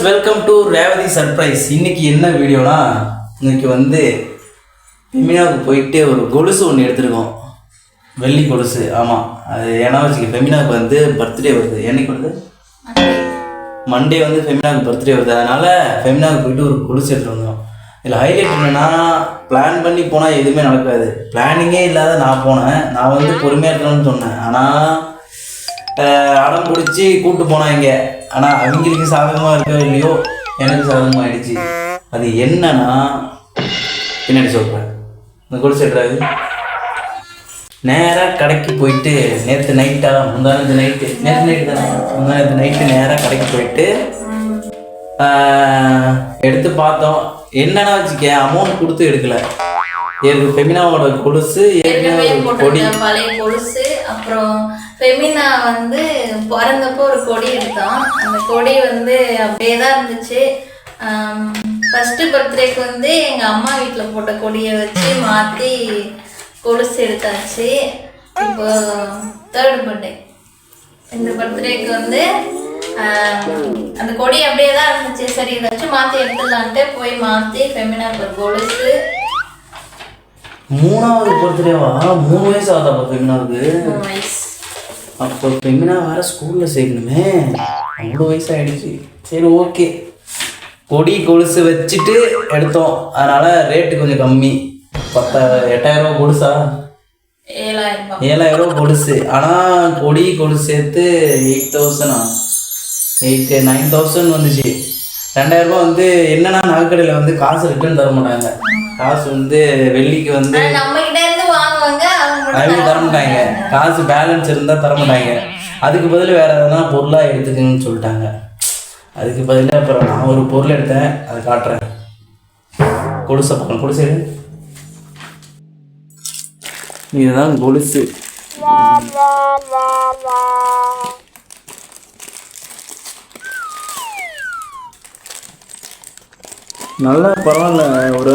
Friends welcome to Revathi surprise இன்னைக்கு என்ன வீடியோனா இன்னைக்கு வந்து ஃபெமினாவுக்கு போயிட்டு ஒரு கொலுசு ஒன்று எடுத்துருக்கோம். வெள்ளி கொலுசு ஆமாம் அது ஏன்னா வச்சுக்க ஃபெமினாவுக்கு வந்து பர்த்டே வருது. என்னைக்கு வருது? மண்டே வந்து ஃபெமினாவுக்கு பர்த்டே வருது. அதனால ஃபெமினாவுக்கு போயிட்டு ஒரு கொலுசு எடுத்துட்டு வந்தோம். இதில் ஹைலைட் என்னென்னா பிளான் பண்ணி போனால் எதுவுமே நடக்காது. பிளானிங்கே இல்லாத நான் போனேன். நான் வந்து பொறுமையாக இருக்கணும்னு சொன்னேன். ஆனால் அடம் பிடிச்சி கூப்பிட்டு போனாங்க ஆனால் அவங்களுக்கு சாதகமாக இருக்கோ இல்லையோ? எனக்கு சாதகமாக ஆயிடுச்சு அது என்னன்னா பின்னாடி சொல்கிறேன் இந்த கொலுசு எடுறாரு நேராக கடைக்கு போயிட்டு நேற்று நைட்டா முந்தானத்து நைட்டு நேற்று நைட்டு தானே? முந்தானத்து நைட்டு நேராக கடைக்கு போயிட்டு எடுத்து பார்த்தோம். என்னன்னா வச்சுக்க அமௌண்ட் கொடுத்து எடுக்கல. ஏற்கனவே ஃபெமினாவோட கொலுசு ஏற்கனவே கொடி பழைய கொலுசு அப்புறம் ஃபெமினா வந்து பிறந்தப்போ ஒரு கொடி எடுத்தோம். அந்த கொடி வந்து அப்படியே தான் இருந்துச்சு. ஃபர்ஸ்ட் பர்த்டேக்கு வந்து எங்க அம்மா வீட்ல போட்ட கொடியை வச்சு மாத்தி கொலுசு எடுத்தாச்சு. இப்போ தேர்ட் பர்த்டே இந்த பர்த்டேக்கு வந்து அந்த கொடி அப்படியே தான் இருந்துச்சு. சரி இதை வச்சு மாத்தி எடுத்துடலான்ட்டு போய் மாத்தி ஃபெமினாக்கு ஒரு கொலுசு. மூணாவது பர்த்டேவா மூணு வயசு ஆகுதாப்பா ஃபெமினாவுக்கு மூணு வயசு. அப்போ ஃபெமினா வேற ஸ்கூலில் சேர்க்கணுமே அவ்வளோ வயசு ஆயிடுச்சு சரி ஓகே. கொடி கொலுசு வச்சுட்டு எடுத்தோம். அதனால ரேட்டு கொஞ்சம் கம்மி. பத்தா எட்டாயிரம் ரூபா கொலுசா? ஏழாயிரம் ரூபாய். ஏழாயிரம் ரூபா கொலுசு. ஆனால் கொடி கொலுசு சேர்த்து எயிட் தௌசண்டா எயிட் நைன் தௌசண்ட் வந்துச்சு. ரெண்டாயிரம் ரூபா வந்து என்னன்னா நகைக்கடையில் வந்து காசு ரிட்டர்ன் தர மாட்டாங்க. காசு வந்து வெள்ளிக்கு வந்து அவங்க தர மாட்டாங்க. காசு பேலன்ஸ் இருந்தால் தர மாட்டாங்க. அதுக்கு பதில் வேற எதனா பொருளாக எடுத்துக்கங்கன்னு சொல்லிட்டாங்க. அதுக்கு பதிலா அப்புறம் நான் ஒரு பொருள் எடுத்தேன். அதை காட்டுறேன். கொலுசை பக்கம் கொலுசு இதுதான் கொலுசு. நல்லா பரவாயில்ல ஒரு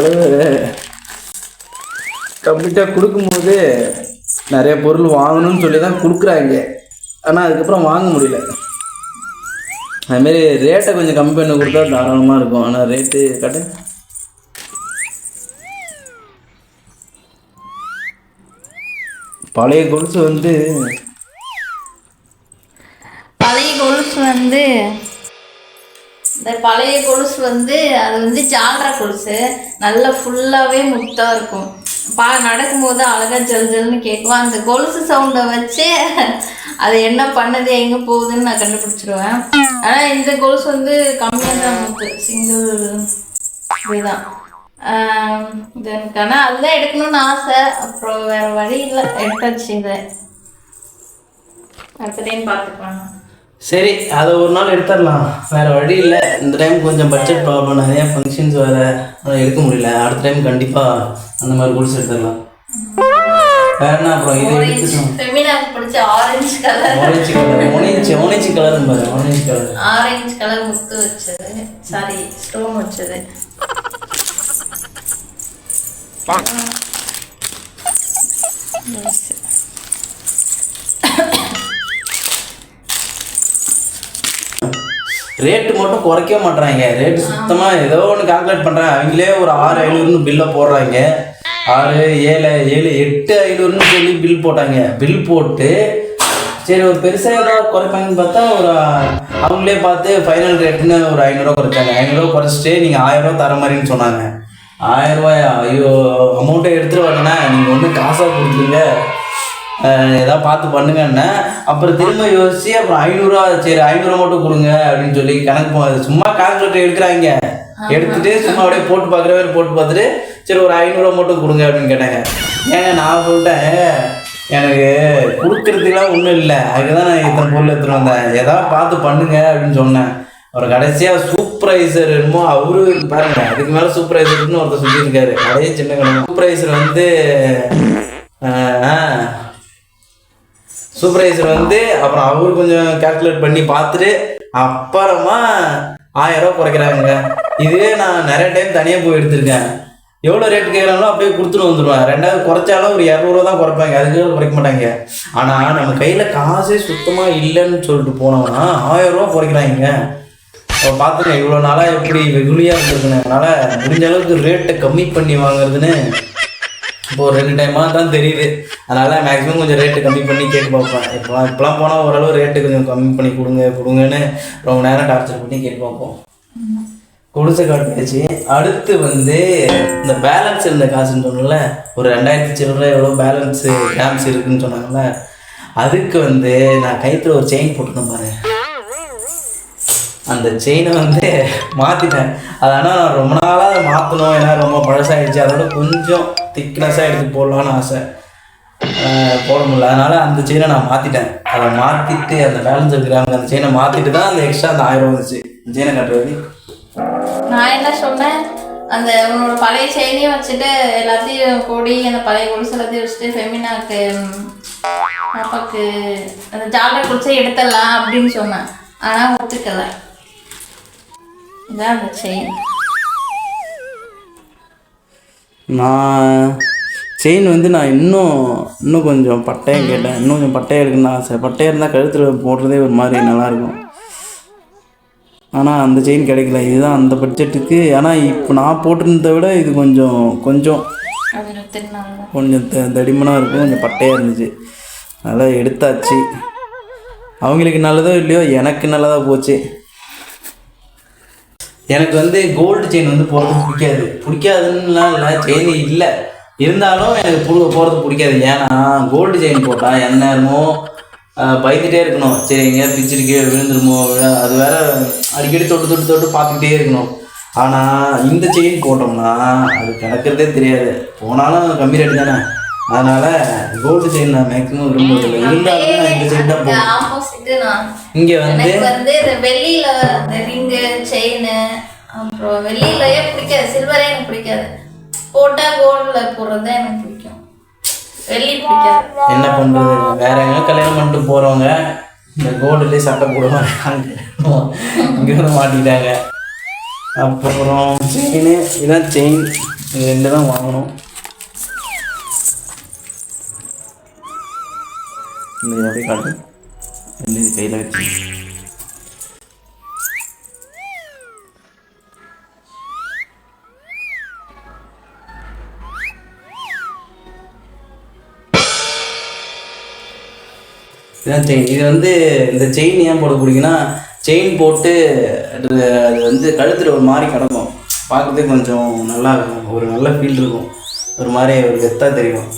கம்ப்ளீட்டாக கொடுக்கும்போது நிறைய பொருள் வாங்கணும்னு சொல்லி தான் கொடுக்குறாங்க. ஆனால் அதுக்கப்புறம் வாங்க முடியல. அதுமாரி ரேட்டை கொஞ்சம் கம்மி பண்ணி கொடுத்தா தாராளமாக இருக்கும். ஆனால் ரேட்டு கட்டு. பழைய கொலுசு வந்து பழைய கொலுசு வந்து இந்த பழைய கொலுசு வந்து அது வந்து ஜால்ரா கொலுசு. நல்லா ஃபுல்லாகவே முத்தாக இருக்கும். பா நடக்கும்போது அழகா ஜல் ஜல்னு கேட்கும் அந்த கொலுசு சவுண்டை வச்சு அது என்ன பண்ணுது எங்கே போகுதுன்னு நான் கண்டுபிடிச்சிருவேன். ஆனால் இந்த கொலுசு வந்து கம்மியாக தான் நமக்கு சிங்கிள் இதுதான். ஆஹ் இது எனக்கு. ஆனால் அதுதான் எடுக்கணும்னு ஆசை. அப்புறம் வேற வழி இல்லை. எடுத்தாச்சு இதை. அடுத்ததையும் பார்த்துக்கலாம். சரி அதை ஒரு நாள் எடுத்துடலாம். வேறு வழி இல்லை. இந்த டைம் கொஞ்சம் பட்ஜெட் ப்ராப்ளம் நிறைய ஃபங்க்ஷன்ஸ் வேறு அதை எடுக்க முடியல. அடுத்த டைம் கண்டிப்பாக அந்த மாதிரி கொலுசு எடுத்துடலாம். வேற என்ன அப்புறம்? இதை எடுத்துட்டோம் ஆரஞ்சு கலர் ஆரஞ்சு கலர் ஒனிஞ்சு ஒனிஞ்சு கலர் பாரு. ஆரஞ்சு கலர் ஆரஞ்சு கலர் முத்து வச்சது. சாரி ஸ்டோன் வச்சது. ரேட்டு மட்டும் குறைக்க மாட்றாங்க. ரேட்டு சுத்தமாக ஏதோ ஒன்று கால்குலேட் பண்ணுறாங்க அவங்களே ஒரு ஆறு ஐநூறுன்னு பில்லை போடுறாங்க. ஆறு ஏழு ஏழு எட்டு ஐநூறுன்னு சொல்லி பில் போட்டாங்க. பில் போட்டு சரி ஒரு பெருசாக ஏதாவது குறைப்பாங்கன்னு பார்த்தா ஒரு அவங்களே பார்த்து ஃபைனல் ரேட்டுன்னு ஒரு ஐநூறுரூவா குறைச்சாங்க. ஐநூறுரூவா குறைச்சிட்டு நீங்கள் ஆயிரரூவா தர மாதிரின்னு சொன்னாங்க. ஆயிரம் ரூபாயா? ஐயோ அமௌண்ட்டை எடுத்துகிட்டு வரேன்னா நீங்கள் ஒன்று காசாக கொடுத்துருங்க. ஏதாவது பார்த்து பண்ணுங்கன்னு அப்புறம் திரும்ப யோசிச்சு அப்புறம் ஐநூறுரூவா சரி ஐநூறுரூவா மட்டும் கொடுங்க அப்படின்னு சொல்லி கணக்கு சும்மா கால்குலேட்டர் எடுக்கிறாங்க. எடுத்துட்டு சும்மா அப்படியே போட்டு பார்க்குற மாதிரி போட்டு பார்த்துட்டு சரி ஒரு ஐநூறுரூவா மட்டும் கொடுங்க அப்படின்னு கேட்டாங்க. ஏங்க நான் சொல்லிட்டேன். எனக்கு கொடுக்கறதுக்குலாம் ஒன்றும் இல்லை. அதுக்கு தான் நான் இத்தனை பொருள் எடுத்துகிட்டு வந்தேன். ஏதாவது பார்த்து பண்ணுங்க அப்படின்னு சொன்னேன். ஒரு கடைசியாக சூப்பர்வைசர் என்னமோ அவரு பாருங்க அதுக்கு மேலே சூப்பர்வைசர்னு ஒருத்தர் சொல்லியிருக்காரு. அதே சின்ன சூப்பர்வைசர் வந்து சூப்பர்வைசர் வந்து அப்புறம் அவரு கொஞ்சம் கால்குலேட் பண்ணி பார்த்துட்டு அப்புறமா ஆயிரம் ரூபா குறைக்கிறாங்க இதுவே நான் நிறைய டைம் தனியாக போய் எடுத்திருக்கேன். எவ்வளோ ரேட் கேட்குறாங்களோ அப்படியே கொடுத்துட்டு வந்துடுவேன் ரெண்டாவது குறைச்சாலும் ஒரு இரநூறுவா தான் குறைப்பாங்க. அதுக்கு குறைக்க மாட்டாங்க. ஆனால் நம்ம கையில் காசே சுத்தமாக இல்லைன்னு சொல்லிட்டு போனோம்னா ஆயிரம் ரூபா குறைக்கிறாங்க. இப்போ பார்த்துங்க இவ்வளோ நாளாக எப்படி வெகுளியாக இருந்திருக்குன்னு அதனால் முடிஞ்ச அளவுக்கு ரேட்டை கம்மி பண்ணி வாங்குறதுன்னு இப்போ ஒரு ரெண்டு டைமாக தான் தெரியுது. அதனால் மேக்ஸிமம் கொஞ்சம் ரேட்டு கம்மி பண்ணி கேட்டு பார்ப்பேன் இப்போ இப்போலாம் போனால் ஓரளவு ரேட்டு கொஞ்சம் கம்மி பண்ணி கொடுங்க கொடுங்கன்னு ரொம்ப நேரம் டார்ச்சர் பண்ணி கேட்டு பார்ப்போம். குடிசை காட்டுச்சு அடுத்து வந்து இந்த பேலன்ஸ் இருந்த காசுன்னு சொன்னல ஒரு ரெண்டாயிரத்தி சில்லரை எவ்வளோ பேலன்ஸு கிராம்ஸ் இருக்குன்னு சொன்னாங்கல்ல அதுக்கு வந்து நான் கைத்தில் ஒரு செயின் போட்டுருந்தேன் பாரு. அந்த செயினை வந்து மாற்றிட்டேன் அது ஆனால் நான் ரொம்ப நாளாக அதை மாற்றணும் ஏன்னா ரொம்ப பழசாயிடுச்சு. அதோட கொஞ்சம் திக்னஸாக எடுத்து போடலான்னு ஆசை. ஆஹ் போட முடியல. அதனால் அந்த செயினை நான் மாற்றிட்டேன் அதை மாற்றிட்டு அந்த பேலன்ஸ் இருக்கிறாங்க அந்த செயினை மாற்றிட்டு தான் அந்த எக்ஸ்ட்ரா அந்த ஆயிரம் வந்துச்சு. செயினை கட்டுறது நான் என்ன சொன்னேன்? அந்த உன்னோட பழைய செயினையும் வச்சுட்டு எல்லாத்தையும் கொடி அந்த பழைய கொலுசு எல்லாத்தையும் வச்சுட்டு ஃபெமினாக்கு ம், அந்த ஜாக்கெட் குடிச்சே எடுத்துடலாம் அப்படின்னு சொன்னேன். ஆனால் ஒத்துக்கலை. இதான் அந்த செயின் நான் செயின் வந்து நான் இன்னும் இன்னும் கொஞ்சம் பட்டையம் கேட்டேன். இன்னும் கொஞ்சம் பட்டையம் இருக்குன்னு ஆசை பட்டையம் இருந்தால் கழுத்தில் போடுறதே ஒரு மாதிரி நல்லாயிருக்கும். ஆனால் அந்த செயின் கிடைக்கல. இதுதான் அந்த பட்ஜெட்டுக்கு ஆனால் இப்போ நான் போட்டிருந்ததை விட இது கொஞ்சம் கொஞ்சம் கொஞ்சம் த தடிமனாக இருக்கும். கொஞ்சம் பட்டையாக இருந்துச்சு. அதனால் எடுத்தாச்சு. அவங்களுக்கு நல்லதோ இல்லையோ எனக்கு நல்லதாக போச்சு. எனக்கு வந்து கோல்டு செயின் வந்து போகிறது பிடிக்காது. பிடிக்காதுன்னுலாம் இல்லை செயின் இல்லை. இருந்தாலும் எனக்கு புழு போகிறது பிடிக்காது. ஏன்னா கோல்டு செயின் போட்டால் எந்நேரமும் நேரமும் பயந்துட்டே இருக்கணும். சரி எங்கேயாவது பிச்சிருக்கு விழுந்துருமோ அது வேற அடிக்கடி தொட்டு தொட்டு தொட்டு பார்த்துக்கிட்டே இருக்கணும். ஆனால் இந்த செயின் போட்டோம்னா அது கிடக்கிறதே தெரியாது. போனாலும் கம்மி ரேட்டு தானே. அதனால் கோல்டு செயின் நான் மேக்ஸிமம் விரும்புறதில்லை. இருந்தாலும் நான் இந்த செயின் தான் நான் இங்கே வந்து வந்து இந்த வெள்ளியில ரிங்கு செயின் அப்புறம் வெள்ளியிலயே பிடிக்காது. சில்வரே எனக்கு பிடிக்காது. போட்டா கோல்ட்ல போடுறது எனக்கு பிடிக்கும். வெள்ளி பிடிக்காது. என்ன பண்ணுறது வேற எங்க கல்யாணம் பண்ணிட்டு போகிறவங்க இந்த கோல்டுலேயே சட்டை போடுவாங்க இங்கே வந்து மாட்டிட்டாங்க அப்புறம் செயின் இதான் செயின் இது ரெண்டு தான் வாங்கணும். இந்த இதை அப்படியே காட்டு. இந்த இது கையில் வச்சு. இதான் செயின் இது வந்து இந்த செயின் ஏன் போட பிடிக்குன்னா செயின் போட்டு அது அது வந்து கழுத்தில் ஒரு மாதிரி கிடக்கும். பார்க்கறதுக்கு கொஞ்சம் நல்லா இருக்கும். ஒரு நல்ல ஃபீல் இருக்கும். ஒரு மாதிரி ஒரு கெத்தாக தெரியும்.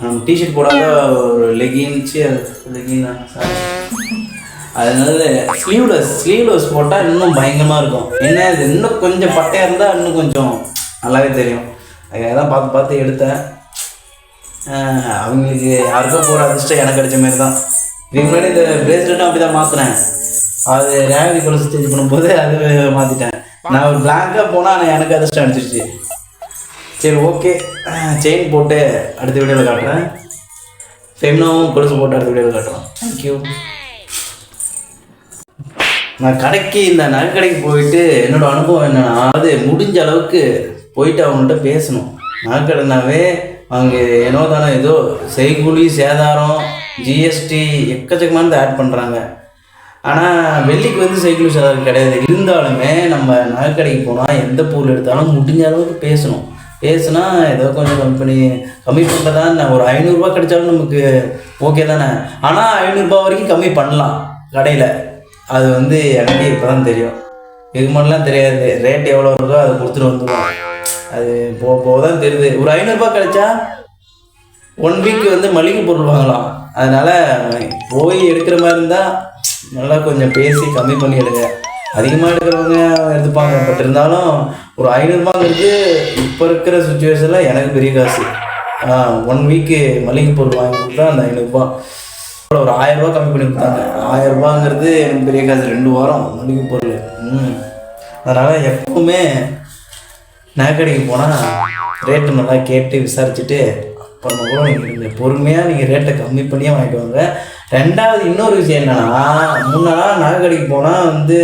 நம்ம டிஷர்ட் போடாத ஒரு லெகின்ஸு லெகின் ah, அதனால ஸ்லீவ்லெஸ் ஸ்லீவ்லெஸ் போட்டால் இன்னும் பயங்கரமாக இருக்கும். என்ன இது இன்னும் கொஞ்சம் பட்டையாக இருந்தால் இன்னும் கொஞ்சம் நல்லாவே தெரியும். அதான் பார்த்து பார்த்து எடுத்தேன். அவங்களுக்கு யாருக்கோ போகிற அதிர்ஷ்டம் எனக்கு கிடைச்ச மாதிரி தான். இதுக்கு முன்னாடி இந்த பிரேஸ்லெட்டும் அப்படி தான் மாற்றினேன் அது ரேவதி கொலை சேஞ்ச் பண்ணும்போது அது மாற்றிட்டேன் நான் ஒரு பிளாங்காக போனால் ஆனால் எனக்கு அதிர்ஷ்டம் அடிச்சிருச்சு. சரி ஓகே செயின் போட்டு அடுத்த வீடியோவில் காட்டுறேன். ஃபெம்னாவும் கொலுசு போட்டு அடுத்த வீடியோவில் காட்டுறேன் தேங்க்யூ நான் கடைக்கு இந்த நகை கடைக்கு போயிட்டு என்னோட அனுபவம் என்னென்னா அது முடிஞ்ச அளவுக்கு போயிட்டு அவங்கள்ட்ட பேசணும். நகைக்கடைனாவே அவங்க ஏனோ தானே ஏதோ செய்கூலி சேதாரம் ஜிஎஸ்டி எக்கச்சக்கமானது ஆட் பண்ணுறாங்க ஆனால் வெள்ளிக்கு வந்து செய்கூலி சேதாரம் கிடையாது. இருந்தாலுமே நம்ம நகைக்கடைக்கு போனால் எந்த பொருள் எடுத்தாலும் முடிஞ்ச அளவுக்கு பேசணும். பேசுனா ஏதோ கொஞ்சம் கம்மி பண்ணி கம்மி பண்ணுறதா நான் ஒரு ஐநூறுரூவா கிடைச்சாலும் நமக்கு ஓகே தானே? ஆனால் ஐநூறுரூபா வரைக்கும் கம்மி பண்ணலாம் கடையில். அது வந்து எனக்கு இப்போ தான் தெரியும். இதுக்கு மட்டும்லாம் தெரியாது. ரேட் எவ்வளோ இருக்கோ அதை கொடுத்துட்டு வந்துடுவோம் அது போக போக தான் தெரியுது. ஒரு ஐநூறுரூபா கிடைச்சா ஒன் வீக் வந்து மளிகை பொருள் வாங்கலாம். அதனால் போய் எடுக்கிற மாதிரி இருந்தால் நல்லா கொஞ்சம் பேசி கம்மி பண்ணி எடுங்க அதிகமாக எடுக்கிறவங்க எடுத்துப்பாங்க பட் இருந்தாலும் ஒரு ஐநூறுபாங்கிறது இப்போ இருக்கிற சுச்சுவேஷனில் எனக்கு பெரிய காசு. ஒன் வீக்கு மளிகை பொருள் வாங்கி கொடுத்தா அந்த ஐநூறுரூபா ஒரு ஆயிரம் கம்மி பண்ணி கொடுத்தாங்க. ஆயர்ரூபாங்கிறது எனக்கு பெரிய காசு. ரெண்டு வாரம் மளிகை பொருள். ம். அதனால் எப்பவுமே நகைக்கடைக்கு போனால் ரேட்டு நல்லா கேட்டு விசாரிச்சுட்டு அப்புறமா கூட நீங்கள் பொறுமையாக நீங்கள் ரேட்டை கம்மி பண்ணியே வாங்கிட்டு வாங்க. ரெண்டாவது இன்னொரு விஷயம் என்னன்னா முன்னெல்லாம் நகைக்கடைக்கு போனால் வந்து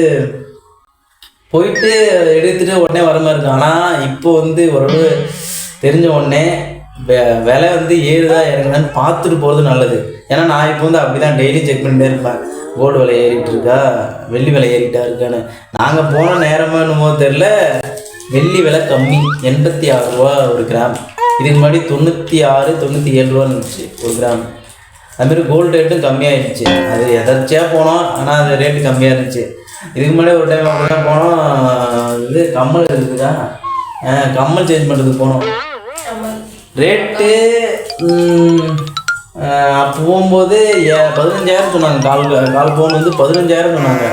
போயிட்டு எடுத்துட்டு உடனே வர மாதிரி இருக்கும். ஆனால் இப்போ வந்து ஓரளவு தெரிஞ்ச உடனே வெ- விலை வந்து ஏறுதா இறங்குதான்னு பார்த்துட்டு போகிறது நல்லது. ஏன்னா நான் இப்போ வந்து அப்படி தான் டெய்லி செக் பண்ணிட்டே இருப்பேன். கோல்டு விலை ஏறிட்டு இருக்கா? வெள்ளி விலை ஏறிட்டா இருக்கான்னு. நாங்கள் போன நேரமாக என்னமோ தெரில வெள்ளி விலை கம்மி. எண்பத்தி ஆறு ரூபா ஒரு கிராம். இதுக்கு முன்னாடி தொண்ணூற்றி ஆறு தொண்ணூற்றி ஏழு ரூபா இருந்துச்சு ஒரு கிராம். அதுமாரி கோல்டு ரேட்டும் கம்மியாயிடுச்சு. அது எதர்ச்சியாக போனோம் ஆனால் அது ரேட்டு கம்மியாக இருந்துச்சு. இதுக்கு முன்னாடி ஒரு டைம் அப்படின்னா போனோம். இது கம்மல் இருக்குதா? கம்மல் சேஞ்ச் பண்ணுறதுக்கு போனோம். ரேட்டு அப்போ போகும்போது பதினஞ்சாயிரம் சொன்னாங்க. கால் கால் பவுன் வந்து பதினஞ்சாயிரம் சொன்னாங்க.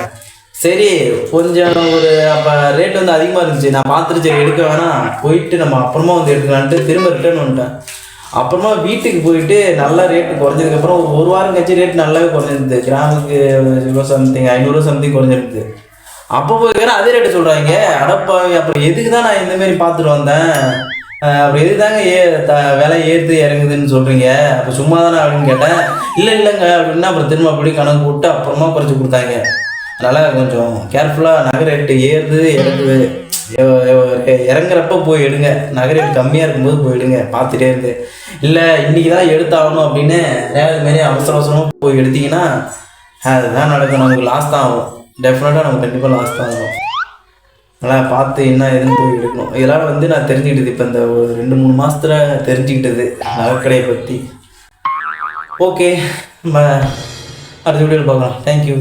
சரி கொஞ்சம் ஒரு அப்போ ரேட் வந்து அதிகமாக இருந்துச்சு. நான் பார்த்துட்டு சரி எடுக்க வேணாம். போயிட்டு நம்ம அப்புறமா வந்து எடுக்கலான்ட்டு திரும்ப ரிட்டர்ன் வந்துட்டேன். அப்புறமா வீட்டுக்கு போயிட்டு நல்லா ரேட்டு குறைஞ்சதுக்கப்புறம் ஒரு ஒரு வாரம் கழிச்சு ரேட் நல்லாவே குறைஞ்சிருந்தது. கிராமுக்கு ரூபா சம்திங் ஐநூறுரூவா சம்திங் குறைஞ்சிருந்தது. அப்போ போய் வேற அதே ரேட்டு சொல்கிறாங்க அடப்பாவி அப்புறம் எதுக்கு தான் நான் இந்தமாரி பார்த்துட்டு வந்தேன்? அப்புறம் எதுக்கு தாங்க ஏ த விலை ஏறுது இறங்குதுன்னு சொல்கிறீங்க அப்போ சும்மா தானே அப்படின்னு கேட்டேன். இல்லை இல்லைங்க அப்படின்னா அப்புறம் திரும்ப அப்படியே கணக்கு போட்டு அப்புறமா குறைச்சி கொடுத்தாங்க. அதனால் கொஞ்சம் கேர்ஃபுல்லாக நகை ரேட்டு ஏறுது இறங்குது. இறங்குறப்ப போய் எடுங்க. நகரில் கம்மியாக இருக்கும்போது போய் எடுங்க. பார்த்துட்டே இருந்து. இல்லை இன்னைக்கு தான் எடுத்தாகணும் அப்படின்னு நேரம் மாரி அவசர அவசரமாக போய் எடுத்தீங்கன்னா அதுதான் நடக்கும். நமக்கு லாஸ் தான் ஆகும். டெஃபினட்டாக நமக்கு கண்டிப்பாக லாஸ் தான் ஆகும். அதனால் பார்த்து என்ன ஏதுன்னு போய் எடுக்கணும். இதெல்லாம் வந்து நான் தெரிஞ்சுக்கிட்டது. இப்போ இந்த ஒரு ரெண்டு மூணு மாதத்தில் தெரிஞ்சுக்கிட்டது. நகைக்கடையை பற்றி ஓகே நம்ம அடுத்த வீடியோவில் பார்க்கலாம். தேங்க்யூ